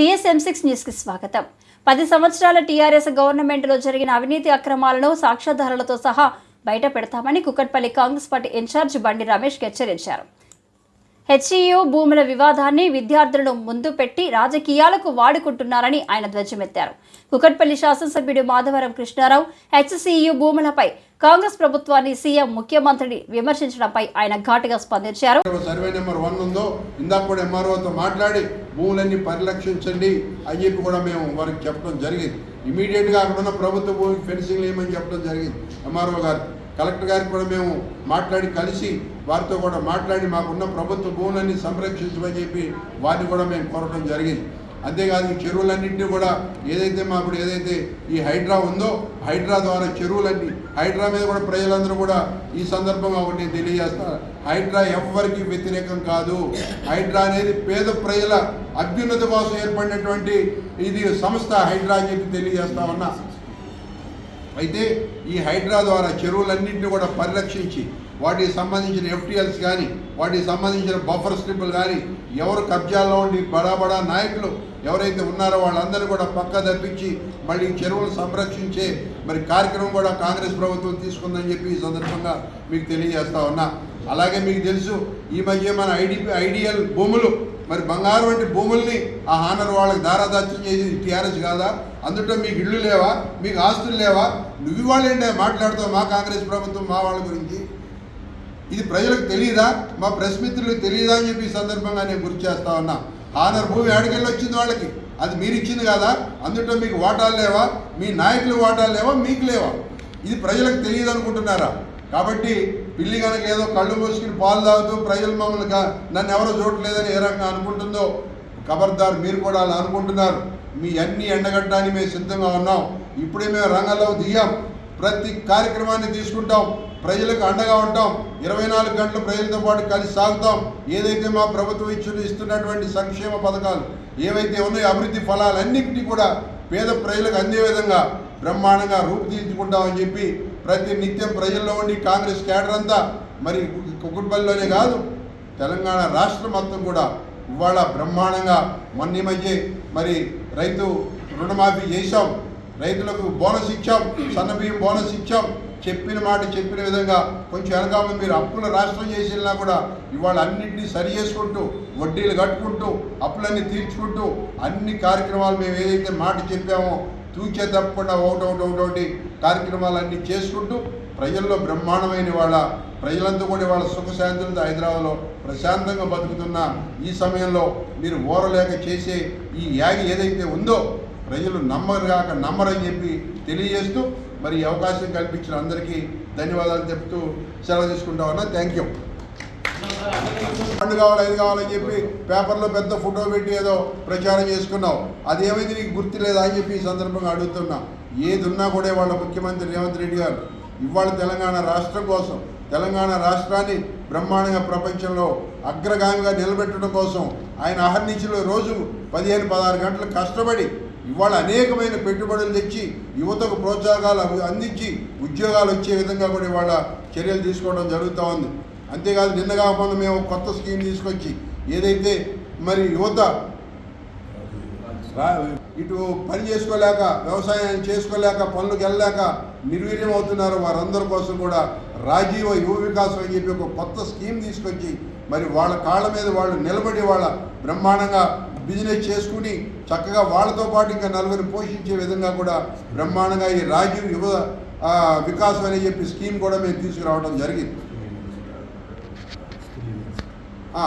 TSM six న్యూస్కి స్వాగతం. పది సంవత్సరాల టీఆర్ఎస్ గవర్నమెంట్లో జరిగిన అవినీతి అక్రమాలను సాక్ష్యాధారాలతో సహా బయట పెడతామని కుక్కట్పల్లి కాంగ్రెస్ పార్టీ ఇన్ఛార్జ్ బండి రమేష్ హెచ్చరించారు. హెచ్ఈయు భూముల వివాదాన్ని విద్యార్థులను ముందు పెట్టి రాజకీయాలకు వాడుకుంటున్నారని ఆయన ధ్వజమెత్తారు. కుకట్పల్లి శాసనసభ్యుడు మాధవరం కృష్ణారావు హెచ్సియు భూములపై కాంగ్రెస్ ప్రభుత్వాన్ని సీఎం ముఖ్యమంత్రిని విమర్శించడంపై ఆయన ఘాటుగా స్పందించారు. సర్వే నెంబర్ వన్ ఉందో ఇందాక కూడా ఎంఆర్ఓతో మాట్లాడి భూములన్నీ పరిరక్షించండి అని చెప్పి కూడా మేము వారికి చెప్పడం జరిగింది. ఇమీడియట్గా అక్కడ ఉన్న ప్రభుత్వ భూమికి ఫెన్సింగ్ వేయమని చెప్పడం జరిగింది ఎంఆర్ఓ గారు. కలెక్టర్ గారికి కూడా మేము మాట్లాడి కలిసి వారితో కూడా మాట్లాడి మాకున్న ప్రభుత్వ భూములన్నీ సంరక్షించమని చెప్పి వారిని కూడా మేము కోరడం జరిగింది. అంతేకాదు ఈ చెరువులన్నింటినీ కూడా ఏదైతే మాకు ఏదైతే ఈ హైడ్రా ఉందో హైడ్రా ద్వారా చెరువులన్నీ హైడ్రా మీద కూడా ప్రజలందరూ కూడా ఈ సందర్భంగా ఒకటి నేను తెలియజేస్తా హైడ్రా ఎవ్వరికి వ్యతిరేకం కాదు. హైడ్రా అనేది పేద ప్రజల అభ్యున్నతి కోసం ఏర్పడినటువంటి ఇది సంస్థ హైడ్రా అని చెప్పి తెలియజేస్తా ఉన్నా. అయితే ఈ హైడ్రా ద్వారా చెరువులన్నింటినీ కూడా పరిరక్షించి వాటికి సంబంధించిన ఎఫ్టీఎల్స్ కానీ వాటికి సంబంధించిన బఫర్ స్ట్రిప్పులు కానీ ఎవరు కబ్జాల్లో ఉండి బడా బడా నాయకులు ఎవరైతే ఉన్నారో వాళ్ళందరూ కూడా పక్క తప్పించి మళ్ళీ చెరువులు సంరక్షించే మరి కార్యక్రమం కూడా కాంగ్రెస్ ప్రభుత్వం తీసుకుందని చెప్పి ఈ సందర్భంగా మీకు తెలియజేస్తా ఉన్నా. అలాగే మీకు తెలుసు ఈ మధ్య మన ఐడిపి ఐడియల్ భూములు మరి బంగారు వంటి భూముల్ని ఆ హానర్ వాళ్ళకి దారాదాత్యం చేసి టీఆర్ఎస్ కాదా? అందులో మీకు ఇళ్ళు లేవా? మీకు ఆస్తులు లేవా? నువ్వు వాళ్ళేంటే మాట్లాడుతావు మా కాంగ్రెస్ ప్రభుత్వం మా వాళ్ళ గురించి? ఇది ప్రజలకు తెలియదా మా ప్రెస్ మిత్రులకు తెలియదా అని చెప్పి ఈ సందర్భంగా నేను గుర్తు చేస్తా ఉన్నా. ఆనర్ భూమి ఆడికెళ్ళి వచ్చింది వాళ్ళకి? అది మీరు ఇచ్చింది కదా? అందులో మీకు వాటాలు లేవా? మీ నాయకులు వాటాలు లేవా? మీకు లేవా? ఇది ప్రజలకు తెలియదు అనుకుంటున్నారా? కాబట్టి పిల్లి కనుక ఏదో కళ్ళు మూసుకుని పాలు తాగుతూ ప్రజలు మమ్మల్ని నన్ను ఎవరో చూడలేదని ఏ రకంగా అనుకుంటుందో ఖబర్దార్ మీరు కూడా అలా అనుకుంటున్నారు. మీ అన్ని ఎండగట్టడానికి మేము సిద్ధంగా ఉన్నాం. ఇప్పుడే మేము రంగంలో దిగాం. ప్రతి కార్యక్రమాన్ని తీసుకుంటాం. ప్రజలకు అండగా ఉంటాం. ఇరవై నాలుగు గంటలు ప్రజలతో పాటు కలిసి సాగుతాం. ఏదైతే మా ప్రభుత్వం ఇచ్చిన ఇస్తున్నటువంటి సంక్షేమ పథకాలు ఏవైతే ఉన్నాయో అభివృద్ధి ఫలాలన్నింటినీ కూడా పేద ప్రజలకు అందే విధంగా బ్రహ్మాండంగా రూపుదిద్దుకుంటామని చెప్పి ప్రతి నిత్యం ప్రజల్లో ఉండి కాంగ్రెస్ కేడర్ అంతా మరి కుకుట్పల్లిలోనే కాదు తెలంగాణ రాష్ట్రం మొత్తం కూడా ఇవాళ బ్రహ్మాండంగా మొన్న మధ్య మరి రైతు రుణమాఫీ చేశాం రైతులకు బోనస్ ఇచ్చాం సన్నబియ్యం బోనస్ ఇచ్చాం చెప్పిన మాట చెప్పిన విధంగా కొంచెం వెనకాల మీరు అప్పుల రాష్ట్రం చేసినా కూడా ఇవాళ అన్నింటినీ సరి చేసుకుంటూ వడ్డీలు కట్టుకుంటూ అప్పులన్నీ తీర్చుకుంటూ అన్ని కార్యక్రమాలు మేము ఏదైతే మాట చెప్పామో తూచే తప్పకుండా ఒకటి ఒకటి ఒకటి ఒకటి కార్యక్రమాలన్నీ చేసుకుంటూ ప్రజల్లో బ్రహ్మాండమైన వాళ్ళ ప్రజలంతా కూడా వాళ్ళ సుఖశాంతులతో హైదరాబాద్లో ప్రశాంతంగా బతుకుతున్న ఈ సమయంలో మీరు ఓరలేక చేసే ఈ యాగి ఏదైతే ఉందో ప్రజలు నమ్మరు కాక నమ్మరని చెప్పి తెలియజేస్తూ మరి ఈ అవకాశం కల్పించిన అందరికీ ధన్యవాదాలు చెప్తూ సెలవు తీసుకుంటామన్నా థ్యాంక్ యూ ఫండ్ కావాలి అది కావాలని చెప్పి పేపర్లో పెద్ద ఫోటో పెట్టి ఏదో ప్రచారం చేసుకున్నావు. అది ఏమైంది నీకు గుర్తు లేదా అని చెప్పి ఈ సందర్భంగా అడుగుతున్నా. ఏది ఉన్నా కూడా వాళ్ళ ముఖ్యమంత్రి రేవంత్ రెడ్డి గారు ఇవాళ తెలంగాణ రాష్ట్రం కోసం తెలంగాణ రాష్ట్రాన్ని బ్రహ్మాండంగా ప్రపంచంలో అగ్రగామిగా నిలబెట్టడం కోసం ఆయన అహర్నిశలు రోజు పదిహేను పదహారు గంటలు కష్టపడి ఇవాళ అనేకమైన పెట్టుబడులు తెచ్చి యువతకు ప్రోత్సాహకాలు అందించి ఉద్యోగాలు వచ్చే విధంగా కూడా ఇవాళ చర్యలు తీసుకోవడం జరుగుతూ ఉంది. అంతేకాదు నిన్న కాకుండా మేము కొత్త స్కీమ్ తీసుకొచ్చి ఏదైతే మరి యువత ఇటు పని చేసుకోలేక వ్యవసాయం చేసుకోలేక పనులకు వెళ్ళలేక నిర్వీర్యం అవుతున్నారు వారందరి కోసం కూడా రాజీవ యువ వికాసం అని చెప్పి ఒక కొత్త స్కీమ్ తీసుకొచ్చి మరి వాళ్ళ కాళ్ళ మీద వాళ్ళు నిలబడి వాళ్ళ బ్రహ్మాండంగా బిజినెస్ చేసుకుని చక్కగా వాళ్ళతో పాటు ఇంకా నలుగురిని పోషించే విధంగా కూడా బ్రహ్మాండంగా ఈ రాజీవ్ యువ వికాసం అని చెప్పి స్కీమ్ కూడా మేము తీసుకురావడం జరిగింది.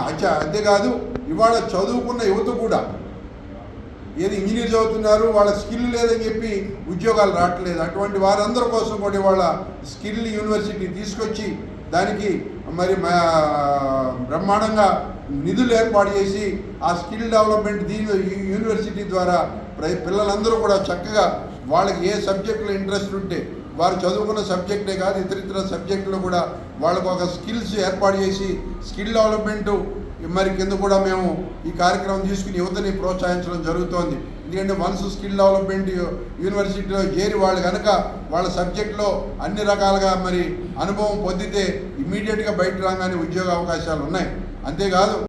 అచ్చా అంతేకాదు ఇవాళ చదువుకున్న యువత కూడా ఏది ఇంజనీర్ చదువుతున్నారు వాళ్ళ స్కిల్ లేదని చెప్పి ఉద్యోగాలు రావట్లేదు. అటువంటి వారందరి కోసం కూడా ఇవాళ స్కిల్ యూనివర్సిటీ తీసుకొచ్చి దానికి మరి మా బ్రహ్మాండంగా నిధులు ఏర్పాటు చేసి ఆ స్కిల్ డెవలప్మెంట్ దీని యూనివర్సిటీ ద్వారా ప్ర- పిల్లలందరూ కూడా చక్కగా వాళ్ళకి ఏ సబ్జెక్టులో ఇంట్రెస్ట్ ఉంటే వారు చదువుకున్న సబ్జెక్టే కాదు ఇతర ఇతర సబ్జెక్టులో కూడా వాళ్ళకు ఒక స్కిల్స్ ఏర్పాటు చేసి స్కిల్ డెవలప్మెంట్ మరి కింద కూడా మేము ఈ కార్యక్రమం తీసుకుని యువతని ప్రోత్సహించడం జరుగుతోంది. ఎందుకంటే మనసు స్కిల్ డెవలప్మెంట్ యూనివర్సిటీలో చేరి వాళ్ళు కనుక వాళ్ళ సబ్జెక్ట్లో అన్ని రకాలుగా మరి అనుభవం పొందితే ఇమ్మీడియట్గా బయట రాగానే ఉద్యోగ అవకాశాలు ఉన్నాయి. అంతేకాదు